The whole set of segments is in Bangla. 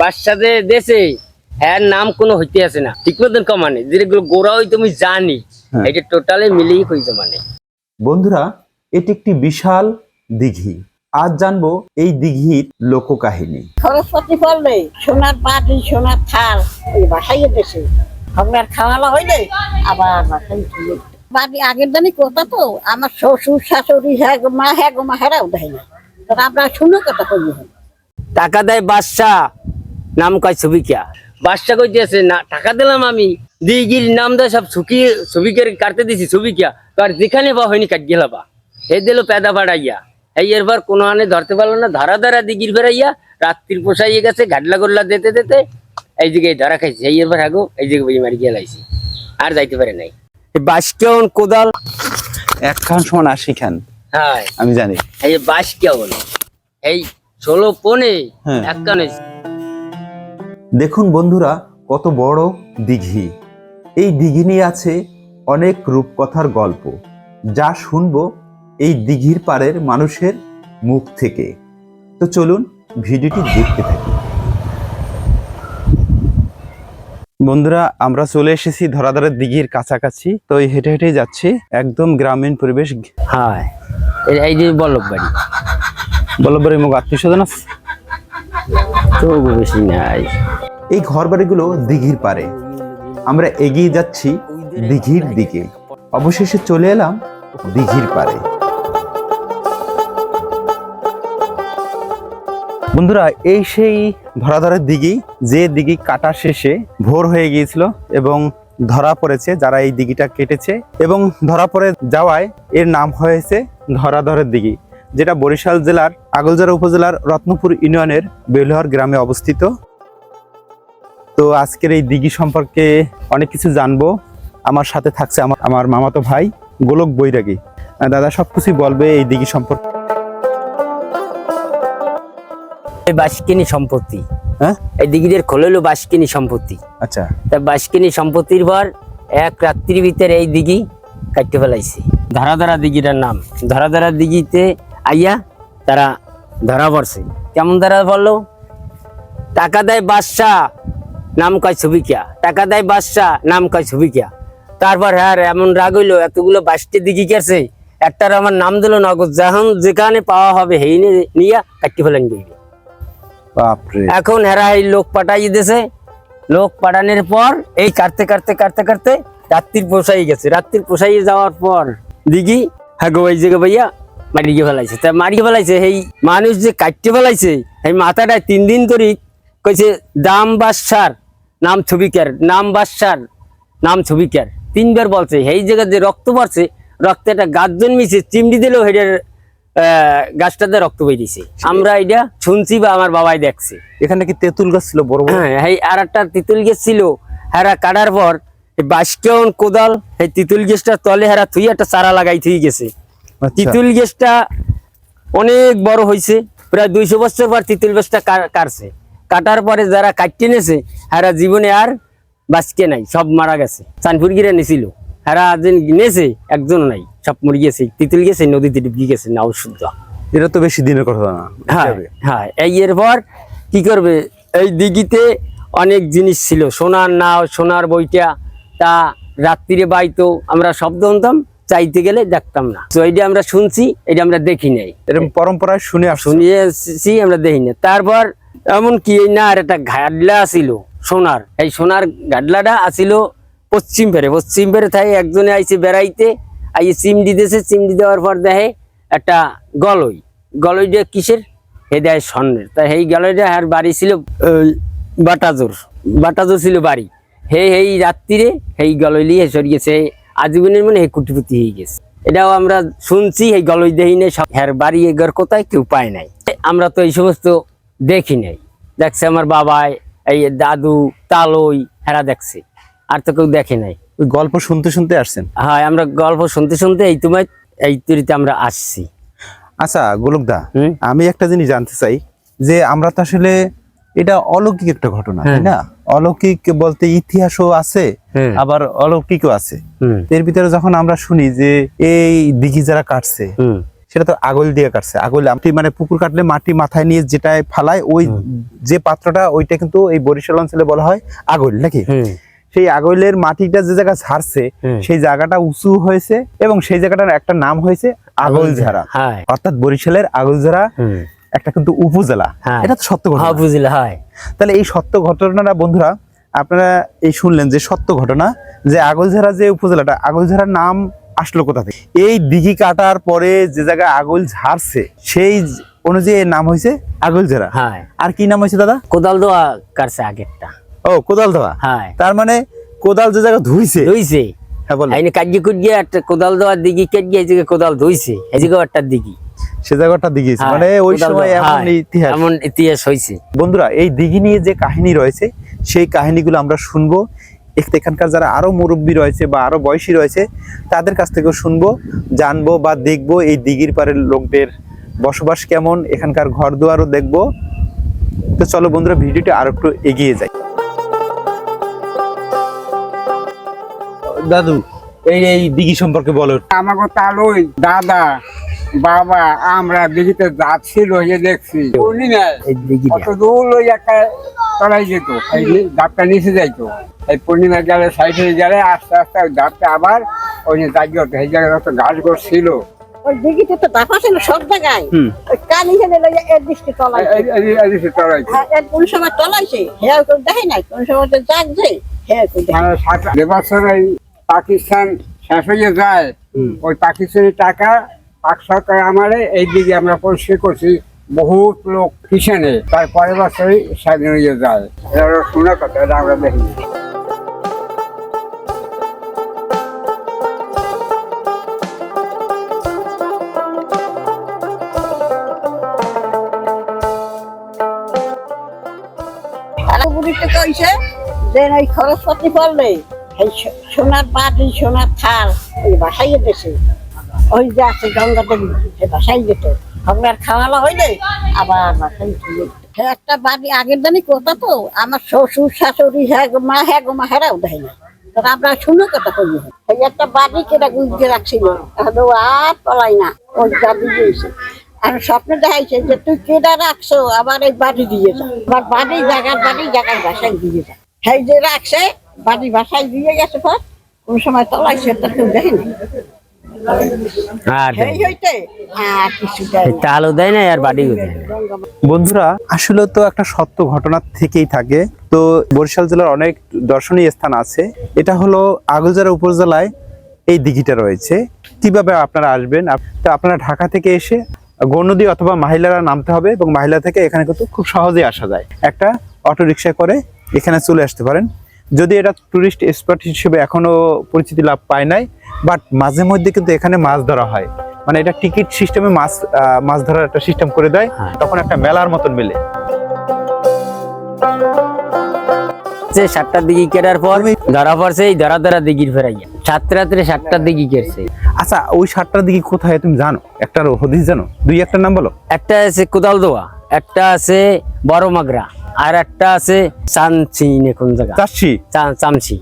বাচ্চাতে দেশে হ্যাঁ নাম কোনো হইতে আছে না। ঠিক মতন কমানে যেগুলো গোড়া হই তুমি জানি। হ্যাঁ। এটা টোটালি মিলেই হইতে মানে। বন্ধুরা এটি একটি বিশাল দিঘি। আজ জানব এই দিঘির লোককাহিনী। সরস্বতী পড়লে সোনার বাটি সোনার থাল ওই বাসাইয়ে দেশে। আপনার খাওয়ালা হইলে আবার বাড়ি আগের কথা তো আমার শ্বশুর শাশুড়ি হ্যাঁ গো মা হ্যাঁ গো মা হেরাও দেয় না শুনো কথা কই টাকা দেয় বাদশা নাম কয় ছবিকা বাদশা কইতেছে না টাকা দিলাম আমি। দিগির নাম দেয় সব ছুকি ছবিকে কাটতে দিছি ছবিকা আর যেখানে বা হয়নি কাট গেলা বা এই দিল পেদা বাড়াইয়া। এই এরবার কোনো আনে ধরতে পারল না ধরা ধরা দিগির বেড়াইয়া রাত্রির পোষাইয়ে গেছে ঘাটলা গোল্লা দিতে দিতে এই দিকে ধরা খাইছে। এই এরবার আগো এই দিকে বই মারি গিয়ে লাইছি। আর যাইতে পারে নাই। বাস কেমন কোদাল। এক খান সমান আশি খান। হ্যাঁ। আমি জানি। এই বাস কেমন এই ষোলো পনে হ্যাঁ। এক কানে দেখুন বন্ধুরা, কত বড় দিঘি। এই দিঘি নিয়ে আছে অনেক রূপকথার গল্প। যা শুনব এই দিঘির পাড়ের মানুষের মুখ থেকে। তো চলুন ভিডিওটি দেখতে থাকি। বন্ধুরা, আমরা চলে এসেছি ধরাধারের দিঘির কাছাকাছি। তো এই হেঁটে হেঁটে যাচ্ছি একদম গ্রামীণ পরিবেশ। হ্যাঁ এই- যে বল্লভ বাড়ি বল্লভবাড়ির মুখ আত্মীয় স্বজন আছে? তো বেশি নাই। এই ঘর বাড়িগুলো দিঘির পারে আমরা এগিয়ে যাচ্ছি দিঘির দিকে। অবশেষে চলে এলাম দিঘির পারে বন্ধুরা, এই সেই ধরাধরের দিঘি, যে দিঘি কাটা শেষে ভোর হয়ে গিয়েছিল এবং ধরা পড়েছে যারা এই দিঘিটা কেটেছে এবং ধরা পড়ে যাওয়ায় এর নাম হয়েছে ধরাধরের দিঘি। যেটা বরিশাল জেলার আগলজোড়া উপজেলার রত্নপুর ইউনিয়নের বেলুহার গ্রামে অবস্থিত। তো আজকের এই দিঘি সম্পর্কে অনেক কিছু জানব। আমার সাথে থাকছে আমার আমার মামাতো ভাই গোলক বৈরাগী। দাদা সবকিছু বলবে এই দিঘি সম্পর্কে। বাসকিনী সম্পত্তি। হ্যাঁ? এই দিঘিদের খোলেলো বাসকিনী সম্পত্তি। আচ্ছা। তা বাসকিনী সম্পত্তির পর এক রাত্রির ভিতরে এই দিঘি কাটতে ফেলাইছে। ধরা ধরা দিঘিটার নাম। ধরা ধরা দিঘিতে আইয়া তারা ধরা পড়ছে। কেমন ধরা পড়ল? টাকা দেয় বাদশা নাম কয় ছবিকা টাকা দেয় বাদশা নাম কয় ছবিকা তারপর হ্যাঁ এমন রাগ হইল এতগুলো বাসটি দিঘি গেছে একটার আমার নাম দিল নগদ যখন যেখানে পাওয়া হবে হেই নিয়ে কাটতে ফেলেন গইবে এখন হেরা এই লোক পাঠাই দিয়েছে লোক পাঠানোর পর এই কাটতে কাটতে কাটতে কাটতে রাত্রির পোষাই গেছে। রাত্রির পোষাই যাওয়ার পর দিঘি হ্যাঁ গো এই জায়গা ভাইয়া মারিয়ে ফেলাইছে। তা মারিয়ে ফেলাইছে সেই মানুষ যে কাটতে ফেলাইছে সেই মাথাটা তিন দিন ধরে কইছে দাম বাসার নাম ছবিকার নাম বাসার নাম ছবিকার। তিনবার বলছে সেই জায়গা যে রক্ত পড়ছে রক্তে একটা গাছ জন্মিছে চিমড়ি দিলেও হেডের গাছটাতে রক্ত বেরিয়েছে। আমরা এটা শুনছি বা আমার বাবাই দেখছে। এখানে কি তেঁতুল গাছ ছিল বড় বড়? হ্যাঁ এই আর একটা তিতুল গাছ ছিল হেরা কাটার পর বাসকেউন কোদাল এই তিতুল গাছটা তলে হেরা থুই একটা চারা লাগাই থুই গেছে। তিতুল গাছটা অনেক বড় হয়েছে প্রায় দুইশো বছর পর তিতুল গাছটা কাটছে। কাটার পরে যারা কাটতে নেছে হেরা জীবনে আর বাঁচকে নাই সব মারা গেছে। চানপুর গিরে নিছিল। হেরা যে নেছে একজন নাই সব মরে গেছে। তিতুল গেছে নদীতে ডুবি গেছে নাও শুদ্ধ এটা তো বেশি দিনের কথা না হ্যাঁ হ্যাঁ এই এরপর কি করবে? এই দিঘিতে অনেক জিনিস ছিল সোনার নাও সোনার বইটা তা রাত্রিরে বাইতো আমরা শব্দ শুনতাম চাইতে গেলে দেখতাম না। তো এইটা আমরা শুনছি এটা আমরা দেখি নাই। এরকম পরম্পরায় শুনে শুনিয়েছি আমরা দেখি না তারপর এমন কি না আর একটা ঘাডলা আছিল সোনার। এই সোনার ঘাডলাটা আছিল পশ্চিম ফেরে। পশ্চিম ফেরে তাই একজনে আইছে বেড়াইতে আইয়ে চিমডি দিয়েছে। চিমডি দেওয়ার পর দেখে একটা গলই। গলইটা কিসের? হে দেয় স্বর্ণের। তা সেই গলইটা আর বাড়ি ছিল বাটাজোর। বাটাজোর ছিল বাড়ি। হে এই রাত্রিরে সেই গলই লিয়ে সরিয়েছে আজীবনের মনে হে কুটিপুতি হয়ে গেছে। এটাও আমরা শুনছি এই গলই দেহি নেই সব হ্যার বাড়ি এগর কোথায় কেউ পায় নাই। আমরা তো এই সমস্ত দেখি নাই। দেখছে আমার বাবাই এই দাদু তালই হেরা দেখছে। আর তো কেউ দেখে নাই। ওই গল্প শুনতে শুনতে আসছেন? হ্যাঁ আমরা গল্প শুনতে শুনতে এই তোমার এই তরিতে আমরা আসছি। আচ্ছা গোলকদা হুম? আমি একটা জিনিস জানতে চাই যে আমরা তো আসলে এটা অলৌকিক একটা ঘটনা তাই হ্যাঁ। না? অলৌকিক বলতে ইতিহাসও আছে হুম। আবার অলৌকিকও আছে। এর ভিতরে যখন আমরা শুনি যে এই দিঘি যারা কাটছে সেটা তো আগল দিয়ে কাটছে। আগল মাটি মানে পুকুর কাটলে মাটি মাথায় নিয়ে যেটায় ফালায় ওই যে পাত্রটা ওইটা কিন্তু এই বরিশাল অঞ্চলে বলা হয় আগল নাকি? সেই আগলের মাটিটা যে জায়গা ছাড়ছে সেই জায়গাটা উঁচু হয়েছে এবং সেই জায়গাটার একটা নাম হয়েছে আগলঝাড়া হ্যাঁ। অর্থাৎ বরিশালের আগলঝাড়া হুম। একটা কিন্তু উপজেলা। হ্যাঁ। এটা তো সত্য ঘটনা। হ্যাঁ বুঝলে হয়। তাহলে এই সত্য ঘটনাটা বন্ধুরা আপনারা এই শুনলেন যে সত্য ঘটনা যে আগলঝাড়া যে উপজেলাটা আগলঝাড়ার নাম আসলো কোথা থেকে? এই দিঘি কাটার পরে যে জায়গায় আগল ঝাড়ছে সেই অনুযায়ী নাম হয়েছে আগলঝাড়া হ্যাঁ। আর কি নাম হয়েছে দাদা? কোদাল দেওয়া কাটছে আগেরটা। ও কোদাল দেওয়া হ্যাঁ। তার মানে কোদাল যে জায়গা ধুইছে? ধুইছে। হ্যাঁ বলো। আইনে কাজিয়ে কুটিয়ে একটা কোদাল দেওয়ার দিকে কেটে এই কোদাল ধুইছে। এই জায়গায় একটা দিঘি। সে জায়গাটা দিঘিছে হ্যাঁ, মানে ওই সময় এমন হ্যাঁ, ইতিহাস। এমন ইতিহাস হয়েছে বন্ধুরা এই দিঘি নিয়ে যে কাহিনী রয়েছে সেই কাহিনীগুলো আমরা শুনব। এখানকার যারা আরও মুরব্বী রয়েছে বা আরও বয়সী রয়েছে তাদের কাছ থেকেও শুনব জানব বা দেখব এই দিঘির পাড়ের লোকদের বসবাস কেমন এখানকার ঘর দুয়ারও দেখব। তো চলো বন্ধুরা ভিডিওটা আরও একটু এগিয়ে যাই। দাদু এই এই দিঘি সম্পর্কে বলো। আমাকে তালুই দাদা। বাবা আমরা দিঘিতে যাচ্ছিল যে দেখছি। উনি না? কত দূর ওই একটা তলাই যেত। এই ডাবটা নিচে যাইতো। এই পূর্ণিমা গেলে সাইডে গেলে আস্তে আস্তে ওই ডাবটা আবার ওই যে দাগি হতো এই জায়গায় গাছ গোছ ছিল। ওই দিঘিতে তো দাফা ছিল সব জায়গায়। হুম। ওই কানি হেলে লইয়া এর দৃষ্টি তলাই এই- এই- এই হ্যাঁ, এর কোন সময় তলাইছে? হ্যাঁ কেউ দেখে নাই। কোন সময় তো জাগছে? হ্যাঁ মানে সাত বছর পাকিস্তান শেষ হয়ে যায়। ওই পাকিস্তানি টাকা পাক সরকার আমারে এই দিকে আমরা পরিষ্কার করছি, বহুত লোক কিষানে তার পরের বছরই স্বাধীন হয়ে যায়। এটা শোনা কথা আমরা দেখি। কইছে যে এই খরচপাতি এই সো- সোনার বাটি সোনার থাল ওই বাসাইয়ে দেশে ওই যে আছে গঙ্গা দেবী সে বাসাই যেত আপনার খাওয়ালা হইলে আবার চলে একটা বাড়ি, আগের দিনই কথা তো? আমার শ্বশুর, শাশুড়ি হ্যাঁ মা হ্যাঁ গো মা, হেরাও দেয় না। তবে আপনার শুনে কথা কই এই একটা বাড়ি কেটা গুজে রাখছিল। এখন আর পলাই না। ওই দাদি দিয়েছে আর স্বপ্নে দেখাইছে যে তুই কেটা রাখছো? আবার এই বাড়ি দিয়ে যা। আবার বাড়ি, জায়গার বাড়ি, জায়গার বাসায় দিয়ে যা। সেই যে রাখছে, বাড়ি বাসায় দিয়ে গেছে পর, কোন সময় তলাইছে তা কেউ দেখেনি আর সেই হইতে। আর কিছু দেয় না। তালও দেয় না আর বাড়িও দেয় না। বন্ধুরা আসলে তো একটা সত্য ঘটনা থেকেই থাকে। তো বরিশাল জেলার অনেক দর্শনীয় স্থান আছে। এটা হলো আগলজারা উপজেলায় এই দিঘিটা রয়েছে। কীভাবে আপনারা আসবেন? তো আপনারা ঢাকা থেকে এসে গৌনদী অথবা মহিলারা নামতে হবে এবং মহিলা থেকে এখানে কিন্তু খুব সহজেই আসা যায়। একটা অটো রিক্সা করে এখানে চলে আসতে পারেন। যদি এটা টুরিস্ট স্পট হিসেবে এখনও পরিচিতি লাভ পায় নাই বাট মাঝে মধ্যে কিন্তু এখানে মাছ ধরা হয়। মানে এটা টিকিট সিস্টেমে মাছ মাছ ধরার একটা সিস্টেম করে দেয় হ্যাঁ। তখন একটা মেলার মতন মেলে। যে সাতটার দিকে কেটার পর ধরা পড়ছে এই ধরা ধরা দিঘির ফেরাইয়া সাত রাত্রে সাতটার দিকে কেটছে আচ্ছা ওই সাতটার দিকে কোথায় তুমি জানো? একটা হদিস জানো? দুই একটা নাম বলো। একটা আছে কোদাল দোয়া একটা আছে বড় মাগরা আর একটা আছে চানচি নে কোন জায়গা? চাষি চা- চামচি।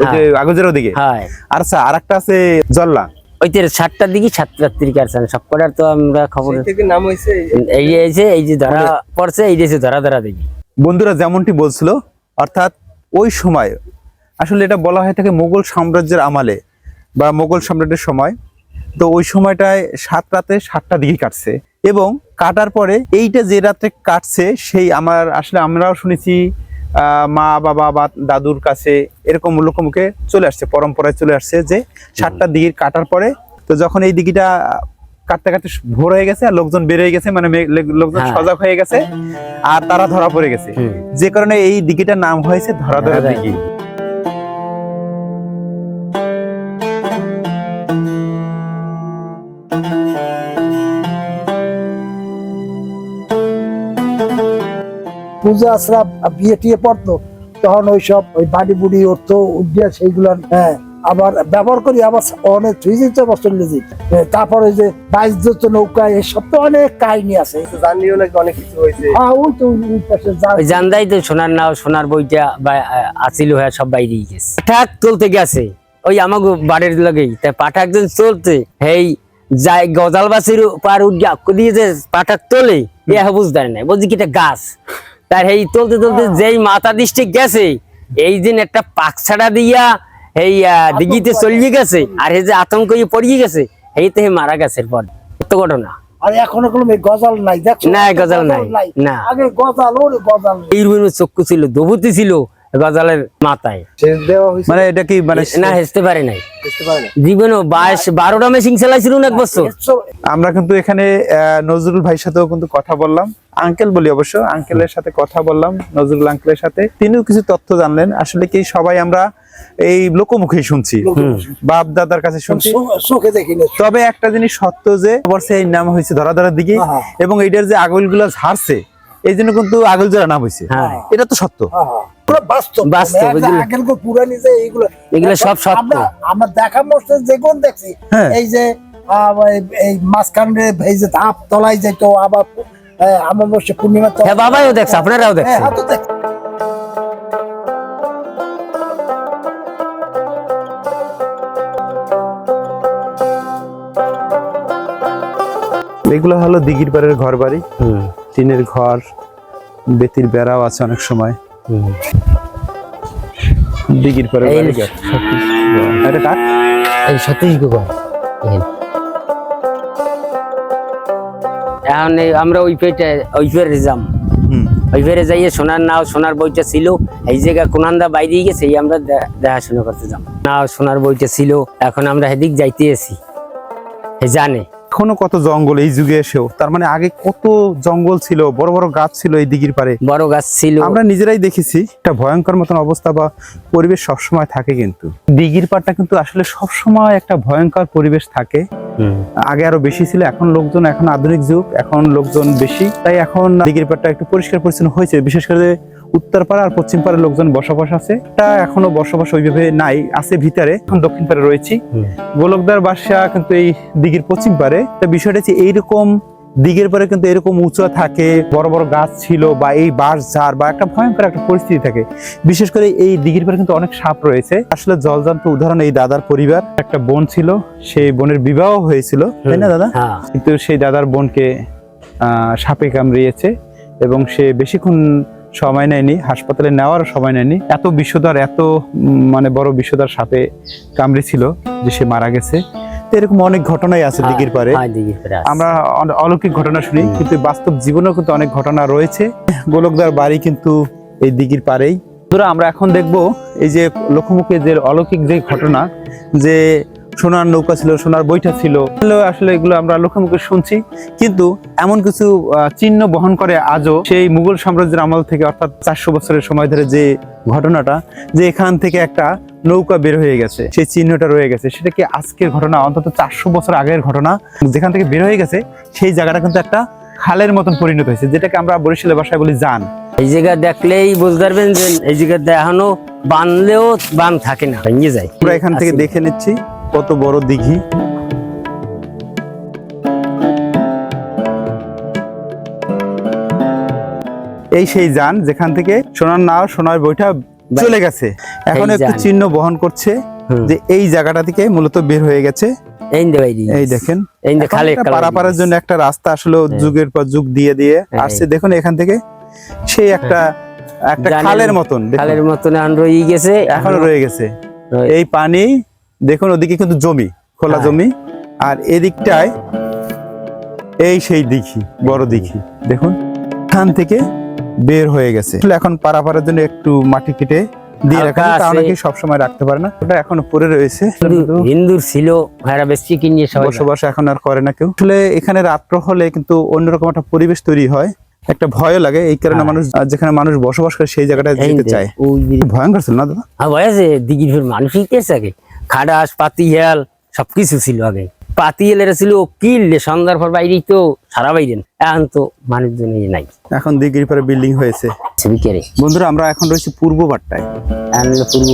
ওই যে আগজের ওদিকে হ্যাঁ। আচ্ছা আর আছে জল্লা। ওই তো সাতটার দিকে সাত রাত্রি কাটছেন সব কটার তো আমরা খবর এই যে এই যে এই যে ধরা পড়ছে এই যে ধরা ধরা দেখি। বন্ধুরা যেমনটি বলছিল অর্থাৎ ওই সময় আসলে এটা বলা হয়ে থাকে মোগল সাম্রাজ্যের আমলে বা মোগল সম্রাটের সময়। তো ওই সময়টায় সাত রাতে সাতটা দিকে কাটছে এবং কাটার পরে এইটা যে রাতে কাটছে সেই আমার আসলে আমরাও শুনেছি মা বাবা বা দাদুর কাছে এরকম লোকমুখে চলে আসছে পরম্পরায় চলে আসছে যে সাতটা দিঘির কাটার পরে তো যখন এই দিঘিটা কাটতে কাটতে ভোর হয়ে গেছে আর লোকজন বেড়ে হয়ে গেছে মানে লোকজন হ্যাঁ। সজাগ হয়ে গেছে আর তারা ধরা পড়ে গেছে। যে কারণে এই দিঘিটার নাম হয়েছে ধরা ধরা দিঘি। পূজা আশ্রা বিয়ে টিয়ে পড়তো তখন ওই সব ওই বাড়ি বুড়ি উঠতো উঠিয়া সেইগুলো হ্যাঁ আবার ব্যবহার করি আবার অনেক ফ্রিজিতে আবার চলে যেত তারপরে যে বাইশ যত নৌকা এসব তো অনেক কাহিনী আছে। হ্যাঁ ওই তো ওই- ওই পাশে জানদাই তো সোনার নাও সোনার বইটা বা আছিল হয়ে সব বাইরে গেছে। পাঠাক তুলতে গেছে। ওই আমাকে বাড়ির লগেই তাই পাঠা একজন চলতে হেই যাই গজালবাসির পার উঠে দিয়ে যে পাটা তোলে এ বুঝদার নাই। বলছি কি এটা গাছ? তার এই চলতে চলতে যেই মাথা দৃষ্টি গেছে এই দিন একটা পাকছাড়া দিয়া এই দিঘিতে চলিয়ে গেছে আর এই যে আতঙ্ক হয়ে পড়িয়ে গেছে এই তো মারা গেছে পর সত্য ঘটনা। আর এখনও কোনো গজাল নাই না, গজাল নাই। না। আগে গজাল ওরে গজাল চক্ষু ছিল দবুতি ছিল গজালের মাথায়। শেষ দেওয়া হয়েছে? মানে এটা কি মানে না হেসতে পারে নাই। বুঝতে পারে না জীবনও বাইশ বারোটা মেশিন চালাইছিল এক বছর। আমরা কিন্তু এখানে আহ, নজরুল ভাইয়ের সাথেও কিন্তু কথা বললাম। আঙ্কেল বলি অবশ্য আঙ্কেলের সাথে কথা বললাম নজরুল আঙ্কেলের সাথে। তিনিও কিছু তথ্য জানলেন। আসলে কি সবাই আমরা এই লোকমুখে শুনছি? বাপ দাদার কাছে শুনছি। তবে একটা জিনিস সত্য যে অবশ্যই এই নাম হয়েছে ধরা ধরার দিকে। এবং এইটার যে আগুলগুলা ঝাড়ছে এই জন্য কিন্তু আগুল জোড়া নাম হয়েছে হ্যাঁ। এটা তো সত্য পুরো বাস্তব বাস্তব, এগুলো- পুরানি যে এইগুলো এগুলো সব সত্য। আমরা আমরা দেখা মস্তে যে কোন দেখছি হ্যাঁ। এই যে আহ, এই- এই মাঝখানে এই যে ধাপ তলায় যেত আবার আহ, পূর্ণিমা বাবাও দেখছে আপনারাও দেখছেন তো দেখছি। এগুলো হলো দিঘির পাড়ের ঘর বাড়ি হুম, টিনের ঘর বেতির বেড়াও আছে অনেক সময়। এটা কার? এই সতীশ গোপাল। এখন আমরা ওই পেটে ওই পেরে যাম। ওই পেরে যাইয়ে সোনার নাও সোনার বইটা ছিল। এই জায়গা কোনান্দা বাইরে গেছে এই আমরা দেখাশোনা করতে যাম। নাও সোনার বইটা ছিল। এখন আমরা সেদিক যাইতে এসি জানে। এখনও কত জঙ্গল এই যুগে এসেও? তার মানে আগে কত জঙ্গল ছিল বড় বড় গাছ ছিল এই দিঘির পারে বড় গাছ ছিল। আমরা নিজেরাই দেখেছি একটা ভয়ঙ্কর মতন অবস্থা বা পরিবেশ সবসময় থাকে কিন্তু। দিঘির পাড়টা কিন্তু আসলে সবসময় একটা ভয়ঙ্কর পরিবেশ থাকে। আগে আরও বেশি ছিল এখন লোকজন এখন আধুনিক যুগ এখন লোকজন বেশি। তাই এখন দিঘির পাড়টা একটু পরিষ্কার পরিচ্ছন্ন হয়েছে বিশেষ করে উত্তর পাড়া আর পশ্চিম পাড়ার লোকজন বসবাস আছে। তা এখনও বসবাস ওইভাবে নাই আছে ভিতরে এখন দক্ষিণ পাড়ে রয়েছি গোলকদার বাসা কিন্তু এই দিঘির পশ্চিম পারে তা বিষয়টা হচ্ছে এইরকম দিঘের পরে কিন্তু এরকম উঁচু থাকে বড় বড় গাছ ছিল বা এই বাঁশ ঝাড় বা একটা ভয়ঙ্কর একটা পরিস্থিতি থাকে। বিশেষ করে এই দিঘির পরে কিন্তু অনেক সাপ রয়েছে। আসলে জলজান্ত উদাহরণ এই দাদার পরিবার। একটা বোন ছিল সেই বোনের বিবাহ হয়েছিল তাই না দাদা? হ্যাঁ। কিন্তু সেই দাদার বোনকে আহ, সাপে কামড়িয়েছে এবং সে বেশিক্ষণ সময় নেয়নি হাসপাতালে নেওয়ার সময় নেয়নি। এত বিষধর এত মানে বড় বিষধর সাপে কামড়েছিল যে সে মারা গেছে। এরকম অনেক ঘটনাই আছে দিঘির পারে হ্যাঁ, পাড়ে আমরা অলৌকিক ঘটনা শুনি কিন্তু বাস্তব জীবনেও কিন্তু অনেক ঘটনা রয়েছে। গোলকদার বাড়ি কিন্তু এই দিঘির পারেই আমরা এখন দেখব এই যে লোকমুখে যে অলৌকিক যে ঘটনা যে সোনার নৌকা ছিল সোনার বইটা ছিল। আসলে এগুলো আমরা লোকমুখে শুনছি। কিন্তু এমন কিছু চিহ্ন বহন করে আজও সেই মুঘল সাম্রাজ্যের আমল থেকে অর্থাৎ চারশো বছরের সময় ধরে যে ঘটনাটা যে এখান থেকে একটা নৌকা বের হয়ে গেছে সেই চিহ্নটা রয়ে গেছে। সেটা কি আজকের ঘটনা? অন্তত চারশো বছর আগের ঘটনা। যেখান থেকে বের হয়ে গেছে সেই জায়গাটা কিন্তু একটা খালের মতন পরিণত হয়েছে যেটাকে আমরা বরিশালের ভাষায় বলি জান। এই জায়গা দেখলেই বুঝতে পারবেন যে এই জায়গা দেখানো বানলেও বান থাকে না ভেঙে যায়। আমরা এখান থেকে দেখে নিচ্ছি। কত বড় দিঘি। এই সেই যান যেখান থেকে সোনার নাও সোনার বইটা চলে গেছে। এখন একটু চিহ্ন বহন করছে যে এই জায়গাটা থেকে মূলত বের হয়ে গেছে। এই দেখেন। পারাপারের জন্য একটা রাস্তা আসলে যুগের পর যুগ দিয়ে দিয়ে হ্যাঁ। আসছে। দেখুন এখান থেকে সেই একটা একটা জানেন, খালের মতন। খালের মতন রয়ে গেছে। এখনও রয়ে গেছে। এই পানি দেখুন ওদিকে কিন্তু জমি খোলা হ্যাঁ। জমি। আর এদিকটায় এই সেই দিঘি বড় দিঘি দেখুন। এখান থেকে বের হয়ে গেছে। এখন পারাপারের জন্য একটু মাটি কেটে দিয়ে রাখা তা অনেকে সবসময় রাখতে পারে না। ওটা এখনও পরে রয়েছে। হিন্দুর ছিল হেরা বেশি কিনিয়ে সবাই বসবাস এখন আর করে না কেউ। আসলে এখানে রাত্র হলে কিন্তু অন্যরকম একটা পরিবেশ তৈরি হয়। একটা ভয় লাগে এই কারণে হ্যাঁ। মানুষ যেখানে মানুষ বসবাস করে সেই যেতে চায়। ভয়ঙ্কর ছিল না দাদা? দিঘির মানুষই কেছে আগে। খাডাস পাতিহাল সবকিছু ছিল আগে। পাতিহালের ছিল কিল সন্ধ্যার পর বাইরেই তো সারা বাইরে এখন তো মানুষজন নাই। এখন দিঘির পরে বিল্ডিং হয়েছে। বন্ধুরা আমরা এখন রয়েছি পূর্ব এখন পূর্ব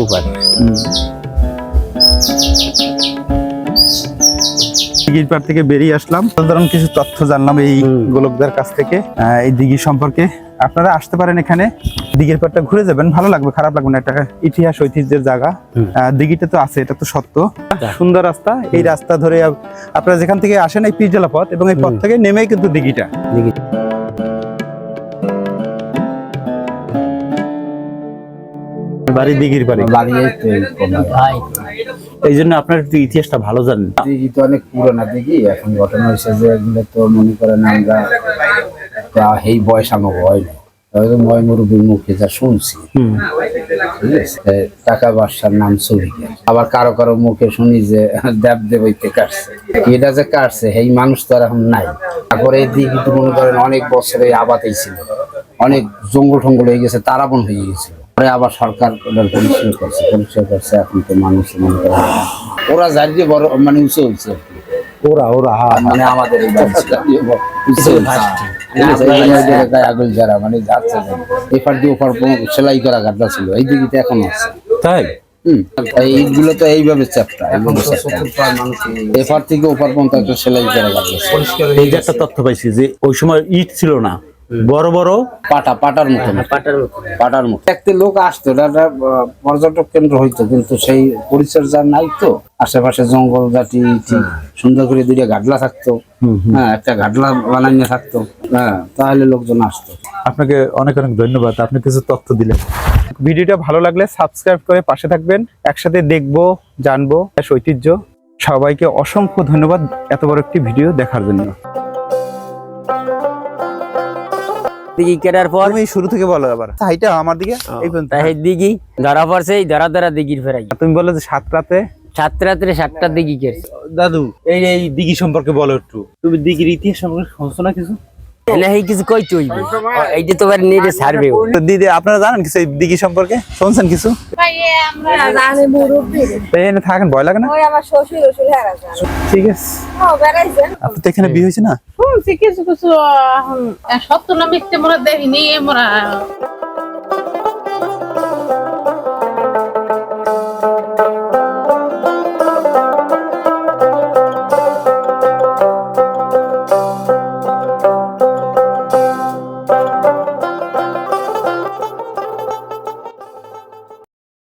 দিঘির পাড় থেকে বেরিয়ে আসলাম। সাধারণ কিছু তথ্য জানলাম এই। গোলকদার কাছ থেকে এই দিঘি সম্পর্কে। আপনারা আসতে পারেন এখানে দিঘির পাড়টা ঘুরে যাবেন ভালো লাগবে খারাপ লাগবে না একটা ইতিহাস ঐতিহ্যের জায়গা। দিঘিটা তো আছে এটা তো সত্য। সুন্দর রাস্তা এই রাস্তা ধরে আপ- আপনারা যেখান থেকে আসেন এই পিরজলা পথ এবং এই পথ থেকে নেমেই কিন্তু দিঘিটা। দিঘি। বাড়ি দিঘির বাড়ি। বাড়ি এই জন্য আপনার একটু ইতিহাসটা ভালো জানেন। দিঘি তো অনেক পুরোনা দিঘি এখন ঘটনা হয়েছে যে এগুলো তো মনে করেন আমরা বয়স আমার হয় না ময় মুরব্বীর মুখে যা শুনছি ঠিক আছে? এ, টাকা বাদশার নাম চুরিকে আবার কারও কারও মুখে শুনি যে দেব দেবইতে কাটছে। এটা যে কাটছে এই মানুষ তো এখন নাই। তারপরে এই দিঘি তো মনে করেন অনেক বছরে আবাতেই ছিল অনেক জঙ্গল টঙ্গল হয়ে গেছে তারাবন হয়ে গেছিল। পরে আবার সরকার পরিষ্কার করছে পরিষ্কার করছে এখন তো মানুষ মনে করেন ওরা জারিয়ে বড় মানে উঁচু হয়েছে। ওরা ওরা হ্যাঁ মানে আমাদের এই জায়গায় আগুন যারা মানে যাচ্ছে এপার দিয়ে ওপার পর্যন্ত সেলাই করা ছিল এই দিকে এখন আছে। তাই? হুম এই ইটগুলো তো এইভাবে চ্যাপটা এপার থেকে ওপার পর্যন্ত একটা সেলাই করা গাড্ডা এই যে একটা তথ্য পাইছি যে ওই সময় ইট ছিল না বড় বড় পাটা পাটার মতো। পাটার মতো। পাটার মতো। দেখতে লোক আসতো এটা পর্যটক কেন্দ্র হইতো কিন্তু সেই পরিচর্যা নাই তো আশেপাশে জঙ্গল জাতি সুন্দর করে দুইটা গাডলা থাকতো। হ্যাঁ একটা গাডলা বানাইয়ে থাকতো। হ্যাঁ তাহলে লোকজন আসতো। আপনাকে অনেক অনেক ধন্যবাদ আপনি কিছু তথ্য দিলেন। ভিডিওটা ভালো লাগলে সাবস্ক্রাইব করে পাশে থাকবেন একসাথে দেখব জানব ঐতিহ্য। সবাইকে অসংখ্য ধন্যবাদ এত বড় একটি ভিডিও দেখার জন্য। দিঘি কেটার পর তুমি শুরু থেকে বলো আবার হাইটা আমার দিকে এই পর্যন্ত। তাই দিকে দিঘি ধরা পড়ছে এই ধরা ধরা দিকির ফেরাই। তুমি বলো যে সাত রাতে? সাত রাত্রে সাতটা দিঘি কেটে দাদু এই এই দিঘি সম্পর্কে বলো একটু। তুমি দিঘির ইতিহাস সম্পর্কে শুনছো না কিছু? কিছু কই তুই এই যে তোমার সার্ভে দিদি আপনারা জানেন কিছু দিঘি সম্পর্কে? শুনছেন কিছু? থাকেন ভয় লাগে না? ওই আমার শ্বশুর শ্বশুর হারা যায় ঠিক আছে। আপনি তো এখানে বিয়ে হয়েছে না? শুনছি কিছু কিছু সত্য না মিথ্যে মোরা দেখিনি মোরা